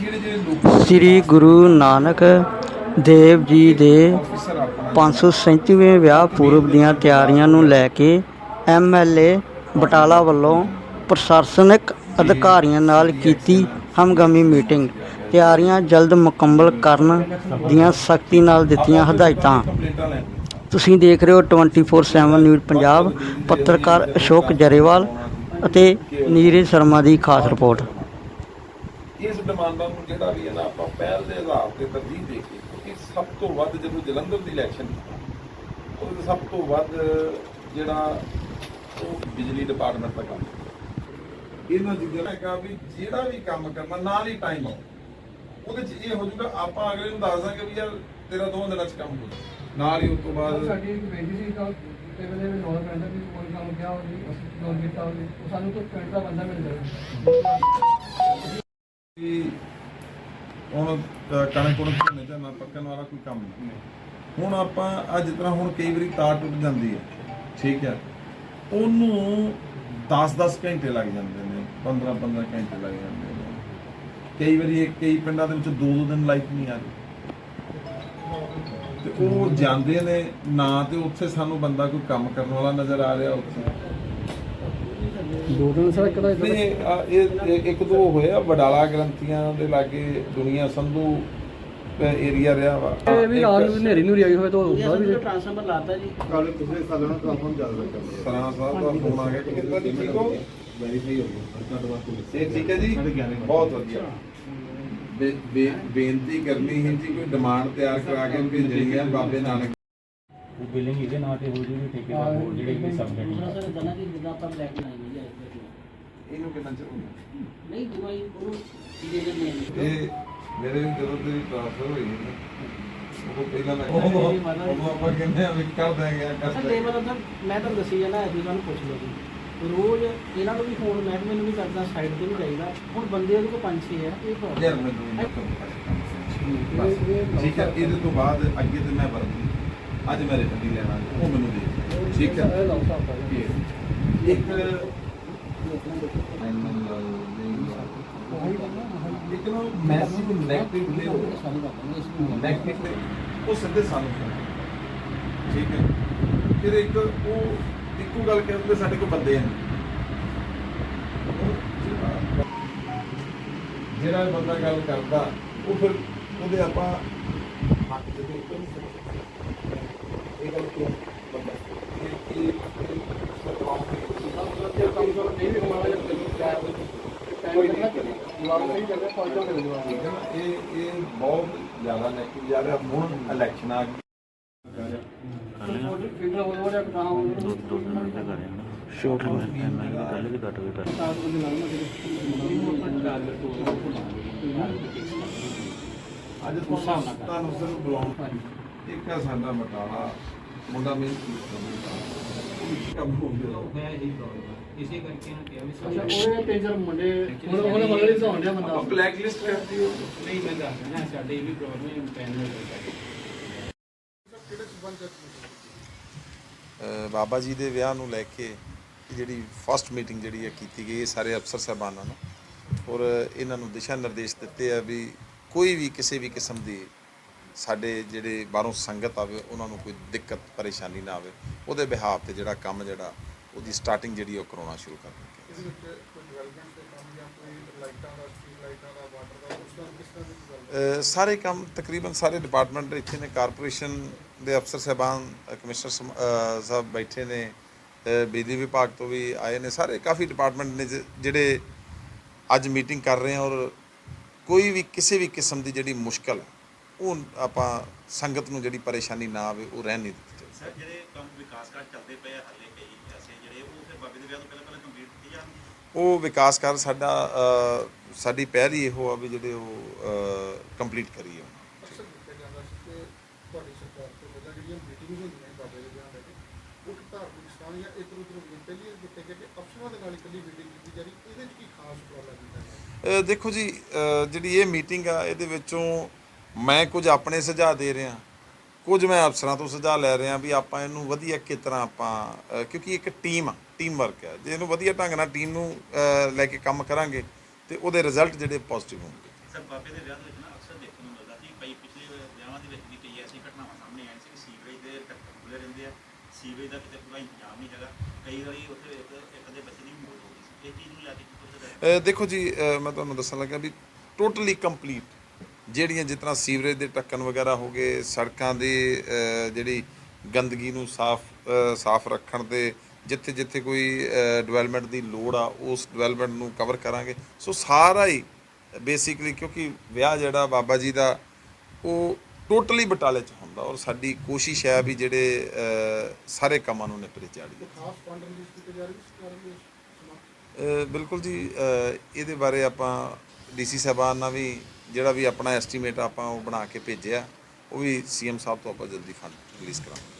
ਸ੍ਰੀ ਗੁਰੂ ਨਾਨਕ ਦੇਵ ਜੀ ਦੇ 537ਵੇਂ ਵਿਆਹ ਪੂਰਬ ਦੀਆਂ ਤਿਆਰੀਆਂ ਨੂੰ ਲੈ ਕੇ ਐਮਐਲਏ ਬਟਾਲਾ ਵੱਲੋਂ ਪ੍ਰਸ਼ਾਸਨਿਕ ਅਧਿਕਾਰੀਆਂ ਨਾਲ ਕੀਤੀ ਹਮਗਮੀ ਮੀਟਿੰਗ। ਤਿਆਰੀਆਂ ਜਲਦ ਮੁਕੰਮਲ ਕਰਨ ਦੀਆਂ ਸਖਤੀ ਨਾਲ ਦਿੱਤੀਆਂ ਹਦਾਇਤਾਂ। ਤੁਸੀਂ ਦੇਖ ਰਹੇ ਹੋ 24/7 ਨਿਊਜ਼ ਪੰਜਾਬ, ਪੱਤਰਕਾਰ ਅਸ਼ੋਕ ਜਰੇਵਾਲ ਅਤੇ ਨੀਰਜ ਸ਼ਰਮਾ ਦੀ ਖਾਸ ਰਿਪੋਰਟ। ਇਸ ਡਿਮਾਂਡਾਂ ਨੂੰ ਜਿਹੜਾ ਵੀ ਹੈ ਨਾ ਆਪਾਂ ਪਹਿਲ ਦੇ ਆਧਾਰ ਤੇ ਤਰਜੀਹ ਦੇ ਕੇ ਕਿਉਂਕਿ ਸਭ ਤੋਂ ਵੱਧ ਜਦੋਂ ਜਲੰਧਰ ਦੀ ਇਲੈਕਸ਼ਨ ਉਹ ਸਭ ਤੋਂ ਵੱਧ ਜਿਹੜਾ ਉਹ ਬਿਜਲੀ ਡਿਪਾਰਟਮੈਂਟ ਦਾ ਕੰਮ ਇਹਨਾਂ ਚੀਜ਼ਾਂ ਦਾ ਹੈਗਾ ਵੀ ਜਿਹੜਾ ਵੀ ਕੰਮ ਕਰਨਾ ਨਾਲ ਹੀ ਟਾਈਮ ਆਉ ਉਹਦੇ ਚ ਇਹ ਹੋ ਜਾਊਗਾ ਆਪਾਂ ਅਗਲੇ ਨੂੰ ਦੱਸ ਦਾਂਗੇ ਵੀ ਯਾਰ ਤੇਰਾ ਦੋ ਦਿਨਾਂ ਚ ਕੰਮ ਹੋ ਜਾਊ। ਨਾਲ ਹੀ ਉਸ ਤੋਂ ਬਾਅਦ ਸਾਡੀ ਇੱਕ ਬੇਟੀ ਸੀ ਤਾਂ ਤੇ ਵੇਲੇ ਵੀ ਨੌਨ ਪੈਂਦਾ ਵੀ ਕੋਈ ਕੰਮ ਕਿਹਾ ਹੋਵੇ, ਅਸੀਂ ਲੋਨ ਕੀਤਾ ਹੋਵੇ ਸਾਨੂੰ ਕੋਈ ਪਿੰਡ ਦਾ ਬੰਦਾ ਮਿਲ ਜਾਵੇ। ਕਿ ਹੁਣ ਕਣਕ ਕੁਣਕ ਝੋਨੇ ਝਾਨਾ ਪੱਕਣ ਵਾਲਾ ਕੋਈ ਕੰਮ ਨਹੀਂ। ਹੁਣ ਆਪਾਂ, ਅੱਜ ਤਰ੍ਹਾਂ ਹੁਣ ਕਈ ਵਾਰੀ ਤਾਰ ਟੁੱਟ ਜਾਂਦੀ ਹੈ, ਠੀਕ ਹੈ, ਉਹਨੂੰ 10-10 ਘੰਟੇ ਲੱਗ ਜਾਂਦੇ ਨੇ 15-15 ਘੰਟੇ ਲੱਗ ਜਾਂਦੇ ਨੇ। ਕਈ ਵਾਰੀ ਕਈ ਪਿੰਡਾਂ ਦੇ ਵਿੱਚ ਦੋ ਦੋ ਦਿਨ ਲਾਈਟ ਨਹੀਂ ਆ ਰਹੀ। ਤੇ ਉਹ ਜਾਂਦੇ ਨੇ, ਨਾ ਤੇ ਉੱਥੇ ਸਾਨੂੰ ਬੰਦਾ ਕੋਈ ਕੰਮ ਕਰਨ ਵਾਲਾ ਨਜ਼ਰ ਆ ਰਿਹਾ ਉੱਥੇ। ਦੋ ਦਿਨ ਸਰ ਕਿਹੜਾ ਨਹੀਂ ਇਹ- ਆ, ਇਹ ਇਹ ਇੱਕ ਦੋ ਹੋਇਆ ਵਡਾਲਾ ਗ੍ਰੰਥੀਆਂ ਦੇ ਲਾਗੇ ਦੁਨੀਆ ਸੰਧੂ ਏਰੀਆ ਰਿਹਾ ਵਾ। ਇਹ ਵੀ ਰਾਤ ਨੂੰ ਹਨੇਰੀ ਨੂੰ ਆਈ ਹੋਵੇ ਤਾਂ ਹੁੰਦਾ ਵੀ ਟ੍ਰਾਂਸਫਰ ਲਾਤਾ ਜੀ। ਕੱਲ ਪਿਛਲੇ ਸਾਲਾਂ ਨੂੰ ਟ੍ਰਾਂਸਫਾਰਮ ਚੱਲ ਰਿਹਾ ਕੰਮ ਸਰਾਂ ਸਾਹਿਬ ਦਾ ਫੋਨ ਆ ਗਿਆ ਕਿ ਕਿੰਨਾ ਜੀ ਠੀਕ ਹੋ। ਵੈਰੀਫਾਈ ਹੋ ਗਿਆ ਤੁਹਾਡੇ ਵਾਸਤੇ ਇਹ ਠੀਕ ਹੈ ਜੀ ਸਾਡੇ ਗਿਆਰਾਂ ਬਹੁਤ ਵਧੀਆ। ਬੇ- ਬੇ- ਬੇਨਤੀ ਕਰਨੀ ਹੈ ਜੀ ਕੋਈ ਡਿਮਾਂਡ ਤਿਆਰ ਕਰਾ ਕੇ ਭੇਜਣੀ ਹੈ ਬਾਬੇ ਨਾਨਕ। ਉਹ ਬਿਲਿੰਗ ਇਹਦੇ ਨਾਂ ਤੇ ਹੋ ਜੂਗੀ ਠੇਕੇਦਾਰ ਹੋਰ ਜਿਹੜੇ ਵੀ ਦੂਸਰਾ ਸਬਸਿਡੀ ਸਰ ਇਦਾਂ ਕਿ ਜਿੱਦਾਂ ਆਪਾਂ ਬਲੈਕ ਹੈ ਜੀ ਇਹਨੂੰ ਕਿੰਨਾ ਚਿਰ ਹੋ ਗਿਆ? ਨਹੀਂ ਦੂਆ ਹੀ ਉਹਨੂੰ ਦੇ ਦਿੰਦੇ ਨੇ ਇਹ ਮੇਰੇ ਵੀ ਜਦੋਂ ਤੇਰੀ ਟ੍ਰਾਂਸਫਰ ਹੋਈ ਨਾ। ਉਹ ਪਹਿਲਾਂ ਮੈਂ ਉਹ ਆਪਾਂ ਕਹਿੰਦੇ ਆ ਵੀ ਕਰ ਦਾਂਗੇ ਕਰ ਸਰ ਦਾਂਗੇ ਲੇਬਰ ਅੰਦਰ ਮੈਂ ਤਾਂ ਦੱਸੀ ਜਾਣਾ ਐਸੀ ਤੁਹਾਨੂੰ ਪੁੱਛ ਲਓ ਜੀ। ਰੋਜ਼ ਇਹਨਾਂ ਨੂੰ ਵੀ ਫੋਨ ਮਹਿਕਮੇ ਨੂੰ ਵੀ ਕਰਦਾ ਸਾਈਡ ਤੇ ਵੀ ਜਾਈਦਾ। ਹੁਣ ਬੰਦੇ ਉਹਦੇ ਕੋਲ ਪੰਜ ਛੇ ਆ ਇਹ problem ਯਾਰ ਮੈਨੂੰ ਨਹੀਂ ਪਤਾ ਠੀਕ ਹੈ ਇਹਦੇ ਤੋਂ ਬਾਅਦ ਅੱਗੇ ਤੇ ਮੈਂ ਵਰਦੀ। ਅੱਜ ਮੈਂ ਰਿਟਨ ਲੈਣਾ ਉਹ ਮੈਨੂੰ ਦੇ ਠੀਕ ਹੈ? ਇਹ ਲਾਉ ਸਾਹਿਬ ਦਾ ਇਹ ਇੱਕ ਇੱਕ ਨਾ ਮੈਸਿਵ ਨੈਗੇਟਿਵ ਦੇ ਉਹ ਸਿੱਧੇ ਸਾਨੂੰ ਠੀਕ ਹੈ ਫਿਰ ਇੱਕ ਉਹ ਇੱਕੋ ਗੱਲ ਕਹਿੰਦੇ ਸਾਡੇ ਕੋਲ ਬੰਦੇ ਹਨ ਜਿਹੜਾ ਬੰਦਾ ਗੱਲ ਕਰਦਾ, ਉਹ ਫਿਰ ਉਹਦੇ ਆਪਾਂ ਹੱਥ ਦੇ ਉੱਤੇ ਇਹ ਗੱਲ ਕਿਉਂ ਬੰਦਾ ਇਹ ਇਹ ਕੰਮ ਕਰ ਨਹੀਂ ਵੀ ਮਾੜਾ ਜਿਹਾ ਚੱਲੋ ਟਾਈਮ ਟਾਈਮ ਲੱਗਣਾ ਕਿ ਮਾੜਾ ਨਹੀਂ ਚੱਲ ਰਿਹਾ ਫਾਇਦਾ ਮਿਲ ਜੂਗਾ ਠੀਕ ਹੈ ਨਾ ਇਹ ਇਹ ਬਹੁਤ ਜ਼ਿਆਦਾ ਨੈਗੇਟਿਵ ਜਾ ਰਿਹਾ ਹੁਣ ਇਲੈਕਸ਼ਨ ਆ ਸ਼ੋਟ ਐਮਆਈ ਦੀ ਵੀ ਘੱਟ ਹੋਈ ਕਰ ਅੱਜ ਤੁਹਾਨੂੰ ਤੁਹਾਨੂੰ ਸਿਰਫ ਬੁਲਾਉਣਾ ਇੱਕ ਆ ਸਾਡਾ ਮਟਾਲਾ ਮੁੰਡਾ ਮਿਹਨਤ ਕੰਮ ਹੋ ਗਿਆ ਇਸੇ ਕਰਕੇ ਨਾ ਕਿਹਾ ਵੀ ਅੱਛਾ ਉਹ ਟੀਚਰ ਮੁੰਡੇ ਹੁਣ ਉਹਨੇ ਮਤਲਬ ਹੀ ਹੋਣ ਡਿਆ ਬੰਦਾ। ਆਪਾਂ ਬਲੈਕ ਲਿਸਟ ਕਰਦੀ ਹੋ ਨਹੀਂ ਮੈਂ ਦੱਸ ਰਿਹਾ ਸਾਡੇ ਇਹ ਵੀ ਪ੍ਰੋਬਲਮ ਹੈ ਪੈਨ ਅ, ਬਾਬਾ ਜੀ ਦੇ ਵਿਆਹ ਨੂੰ ਲੈ ਕੇ ਜਿਹੜੀ ਫਸਟ ਮੀਟਿੰਗ ਜਿਹੜੀ ਹੈ ਕੀਤੀ ਗਈ ਹੈ ਸਾਰੇ ਅਫਸਰ ਸਾਹਿਬਾਨਾਂ ਨੂੰ। ਔਰ ਇਹਨਾਂ ਨੂੰ ਦਿਸ਼ਾ ਨਿਰਦੇਸ਼ ਦਿੱਤੇ ਆ ਵੀ ਕੋਈ ਵੀ ਕਿਸੇ ਵੀ ਕਿਸਮ ਦੀ ਸਾਡੇ ਜਿਹੜੇ ਬਾਹਰੋਂ ਸੰਗਤ ਆਵੇ ਉਹਨਾਂ ਨੂੰ ਕੋਈ ਦਿੱਕਤ ਪਰੇਸ਼ਾਨੀ ਨਾ ਆਵੇ। ਉਹਦੇ ਬਿਹਾਫ ਤੇ ਜਿਹੜਾ ਕੰਮ ਜਿਹੜਾ ਉਹਦੀ ਸਟਾਰਟਿੰਗ ਜਿਹੜੀ ਉਹ ਕਰਾਉਣਾ ਸ਼ੁਰੂ ਕਰ ਦਿੱਤੀ। ਸਾਰੇ ਕੰਮ ਤਕਰੀਬਨ ਸਾਰੇ ਡਿਪਾਰਟਮੈਂਟ ਇੱਥੇ ਨੇ ਕਾਰਪੋਰੇਸ਼ਨ ਦੇ ਅਫਸਰ ਸਾਹਿਬਾਨ ਕਮਿਸ਼ਨਰ ਸਾਹਿਬ ਬੈਠੇ ਨੇ ਬਿਜਲੀ ਵਿਭਾਗ ਤੋਂ ਵੀ ਆਏ ਨੇ ਸਾਰੇ ਕਾਫੀ ਡਿਪਾਰਟਮੈਂਟ ਨੇ ਜਿਹੜੇ ਅੱਜ ਮੀਟਿੰਗ ਕਰ ਰਹੇ ਆ ਔਰ ਕੋਈ ਵੀ ਕਿਸੇ ਵੀ ਕਿਸਮ ਦੀ ਜਿਹੜੀ ਮੁਸ਼ਕਲ ਹੈ, ਉਹ ਆਪਾਂ ਸੰਗਤ ਨੂੰ ਜਿਹੜੀ ਪਰੇਸ਼ਾਨੀ ਨਾ ਆਵੇ ਉਹ ਰਹਿਣ ਨਹੀਂ ਦਿੱਤੀ ਜਾਵੇ। ਸਰ ਜਿਹੜੇ ਕੰਮ ਵਿਕਾਸ ਕਾਰਜ ਚੱਲਦੇ ਪਏ ਆ ਹਾਲੇ ਕਈ ਉਹ ਫਿਰ ਬਾਬੇ ਦੇ ਵਿਆਹ ਤੋਂ ਪਹਿਲਾਂ ਪਹਿਲਾਂ ਕੰਪਲੀਟ ਕੀਤੇ ਜਾਣਗੇ ਉਹ ਵਿਕਾਸ ਕਰ ਸਾਡਾ ਅ, ਸਾਡੀ ਪਹਿਲ ਹੀ ਇਹੋ ਆ ਵੀ ਜਿਹੜੇ ਉਹ ਕੰਪਲੀਟ ਕਰੀਏ ਤੁਹਾਡੀ ਸਰਕਾਰ ਤੋਂ ਪਹਿਲਾਂ ਜਿਹੜੀਆਂ ਮੀਟਿੰਗਸ ਹੁੰਦੀਆਂ ਬਾਬੇ ਦੇ ਵਿਆਹ ਲੈ ਕੇ ਉਹ ਕਿ ਧਾਰਮਿਕ ਸਥਾਨ ਜਾਂ ਇੱਧਰ ਉੱਧਰ ਹੁੰਦੀਆਂ ਪਹਿਲੀ ਇਹ ਦਿੱਤੇ ਗਏ ਕਿ ਅਫਸਰਾਂ ਦੇ ਨਾਲ ਇਕੱਲੀ ਮੀਟਿੰਗ ਕੀਤੀ ਜਾ ਰਹੀ ਇਹਦੇ ਵਿੱਚ ਕੀ ਖਾਸ ਉਪਰਾਲਾ ਕੀਤਾ ਗਿਆ ਅ, ਦੇਖੋ ਜੀ ਅ, ਜਿਹੜੀ ਇਹ ਮੀਟਿੰਗ ਆ ਇਹਦੇ ਵਿੱਚੋਂ ਮੈਂ ਕੁਝ ਆਪਣੇ ਸੁਝਾਅ ਦੇ ਰਿਹਾ। ਕੁਝ ਮੈਂ ਅਫਸਰਾਂ ਤੋਂ ਸੁਝਾਅ ਲੈ ਰਿਹਾ ਵੀ ਆਪਾਂ ਇਹਨੂੰ ਵਧੀਆ ਕਿਸ ਤਰ੍ਹਾਂ ਆਪਾਂ ਅ, ਕਿਉਂਕਿ ਇੱਕ ਟੀਮ ਆ। ਟੀਮ ਵਰਕ ਹੈ। ਜੇ ਇਹਨੂੰ ਵਧੀਆ ਢੰਗ ਨਾਲ ਟੀਮ ਨੂੰ ਲੈ ਕੇ ਕੰਮ ਕਰਾਂਗੇ ਤੇ ਉਹਦੇ ਰਿਜ਼ਲਟ ਜਿਹੜੇ ਪੋਜ਼ਿਟਿਵ ਹੋਣਗੇ। ਸਰ ਬਾਬੇ ਦੇ ਵਿਆਹ ਦੇ ਵਿੱਚ ਨਾ ਅਕਸਰ ਅਕਸਰ ਦੇਖਣ ਨੂੰ ਮਿਲਦਾ ਸੀ ਕਈ ਪਿਛਲੇ ਵਿਆਹਾਂ ਦੇ ਵਿੱਚ ਵੀ ਕਈ ਐਸੀ ਘਟਨਾਵਾਂ ਸਾਹਮਣੇ ਆਈਆਂ ਸੀ ਕਿ ਸੀਵਰੇਜ ਦੇ ਟੱਕਰ ਖੁੱਲੇ ਰਹਿੰਦੇ ਆ ਸੀਵਰੇਜ ਦਾ ਕਿਤੇ ਪੂਰਾ ਇੰਤਜ਼ਾਮ ਨਹੀਂ ਹੈਗਾ। ਕਈ ਵਾਰੀ ਉੱਥੇ ਇੱਕ ਇੱਕ ਦੇ ਬੱਚੇ ਦੀ ਵੀ ਮੌਤ ਹੋ ਗਈ ਸੀ। ਇਹ ਚੀਜ਼ ਨੂੰ ਲੈ ਕੇ ਕੀ ਕੁਝ ਅ, ਦੇਖੋ ਜੀ ਮੈਂ ਤੁਹਾਨੂੰ ਦੱਸਣ ਲੱਗਾ ਵੀ ਟੋਟਲੀ ਕੰਪਲੀਟ ਜਿਹੜੀਆਂ ਤਰ੍ਹਾਂ ਸੀਵਰੇਜ ਦੇ ਟੱਕਣ ਵਗੈਰਾ ਹੋ ਗਏ ਸੜਕਾਂ ਦੀ ਜਿਹੜੀ ਗੰਦਗੀ ਨੂੰ ਸਾਫ਼ ਸਾਫ਼ ਰੱਖਣ ਤੇ ਜਿੱਥੇ ਜਿੱਥੇ ਕੋਈ ਡਿਵੈਲਪਮੈਂਟ ਦੀ ਲੋੜ ਆ ਉਸ ਡਿਵੈਲਪਮੈਂਟ ਨੂੰ ਕਵਰ ਕਰਾਂਗੇ। ਸੋ ਸਾਰਾ ਹੀ ਬੇਸਿਕਲੀ ਕਿਉਂਕਿ ਵਿਆਹ ਜਿਹੜਾ ਬਾਬਾ ਜੀ ਦਾ ਉਹ ਟੋਟਲੀ ਬਟਾਲੇ ਚ ਹੁੰਦਾ ਔਰ ਸਾਡੀ ਕੋਸ਼ਿਸ਼ ਹੈ ਵੀ ਜਿਹੜੇ ਸਾਰੇ ਕੰਮਾਂ ਨੂੰ ਨਿਪਰੇ ਚਾੜੀਏ ਖਾਸ ਫੰਡ ਰਿਲੀਜ਼ ਕੀਤੇ ਜਾ ਰਹੇ ਬਿਲਕੁਲ ਜੀ ਇਹਦੇ ਬਾਰੇ ਆਪਾਂ ਡੀਸੀ ਸਾਹਿਬਾਨ ਨਾਲ ਵੀ ਜਿਹੜਾ ਵੀ ਆਪਣਾ ਐਸਟੀਮੇਟ ਆਪਾਂ ਉਹ ਬਣਾ ਕੇ ਭੇਜਿਆ ਉਹ ਵੀ ਸੀਐਮ ਸਾਹਿਬ ਤੋਂ ਆਪਾਂ ਜਲਦੀ ਫੰਡ ਰਿਲੀਜ਼ ਕਰਾਂਗੇ।